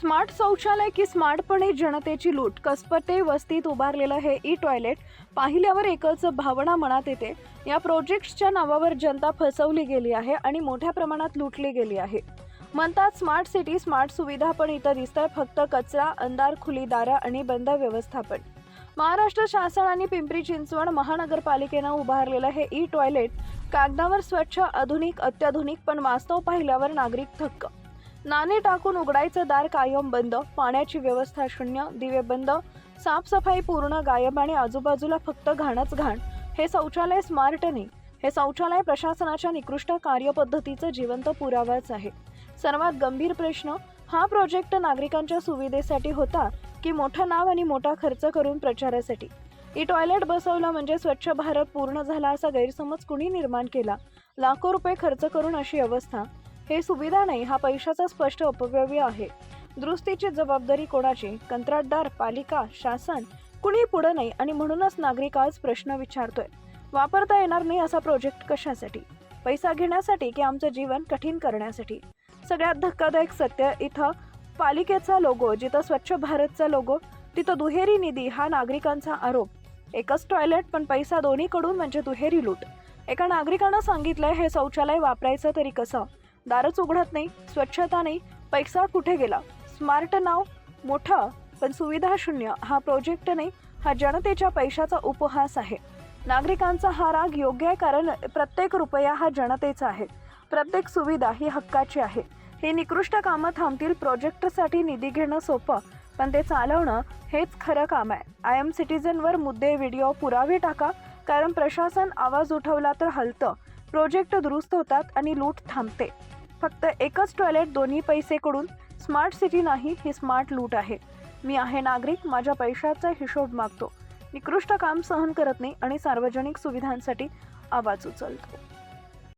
Smart शौचालय की स्मार्टपणे जनतेची लूट. कसपते वस्तीत उभारलेलं हे ई टॉयलेट पाहिल्यावर एकच भावना मनात येते. या प्रोजेक्ट्सच्या नावावर जनता फसवली गेली आहे आणि मोठ्या प्रमाणात लुटली गेली आहे. म्हणतात स्मार्ट सिटी स्मार्ट सुविधा पण इथं दिसतंय फक्त कचरा अंधार खुली दारं आणि बंद व्यवस्थापन. महाराष्ट्र शासन आणि पिंपरी चिंचवड महानगरपालिकेनं उभारलेलं हे ई टॉयलेट कागदावर स्वच्छ आधुनिक अत्याधुनिक पण वास्तव पाहिल्यावर नागरिक थक्क. नाणे टाकून उघडायचं दार कायम बंद पाण्याची व्यवस्था शून्य दिवे बंद साफसफाई पूर्ण गायब आणि आजूबाजूला फक्त घाणच घाण. हे शौचालय स्मार्ट नाही. हे शौचालय प्रशासनाच्या निकृष्ट कार्यपद्धतीचं जिवंत पुरावाच आहे. सर्वात गंभीर प्रश्न हा प्रोजेक्ट नागरिकांच्या सुविधेसाठी होता की मोठं नाव आणि मोठा खर्च करून प्रचारासाठी? ई टॉयलेट बसवलं म्हणजे स्वच्छ भारत पूर्ण झाला असा गैरसमज कुणी निर्माण केला? लाखो रुपये खर्च करून अशी अवस्था. हे सुविधा नाही हा पैशाचा स्पष्ट अपव्यय आहे. दुरुस्तीची जबाबदारी कोणाची? कंत्राटदार पालिका शासन? कुणी पुढं नाही आणि म्हणूनच नागरिक आज प्रश्न विचारतोय. वापरता येणार नाही असा प्रोजेक्ट कशासाठी? पैसा घेण्यासाठी की आमचं जीवन कठीण करण्यासाठी? सगळ्यात धक्कादायक सत्य इथं पालिकेचा लोगो जिथं स्वच्छ भारतचा लोगो तिथं दुहेरी निधी हा नागरिकांचा आरोप. एकच टॉयलेट पण पैसा दोन्हीकडून म्हणजे दुहेरी लूट. एका नागरिकानं सांगितलंय हे शौचालय वापरायचं तरी कसं? दारच उघडत नाही स्वच्छता नाही पैसा कुठे गेला? स्मार्ट नाव? मोठं? पण सुविधा शून्य. हा प्रोजेक्ट नाही हा जनतेच्या पैशाचा उपहास आहे. नागरिकांचा हा राग योग्य आहे कारण प्रत्येक रुपया हा जनतेचा आहे. प्रत्येक सुविधा ही हक्काची आहे. ही निकृष्ट कामं थांबतील प्रोजेक्टसाठी निधी घेणं सोपं पण ते चालवणं हेच खरं काम आहे. आय एम सिटीजनवर मुद्दे व्हिडिओ पुरावे टाका कारण प्रशासन आवाज उठवला तर हलतं. प्रोजेक्ट दुरुस्त होतात आणि लूट थांबते. फक्त एकच टॉयलेट दोन्ही पैसेकडून स्मार्ट सिटी नाही ही स्मार्ट लूट आहे. मी आहे नागरिक माझ्या पैशाचा हिशोब मागतो. निकृष्ट काम सहन करत नाही आणि सार्वजनिक सुविधांसाठी आवाज उचलतो.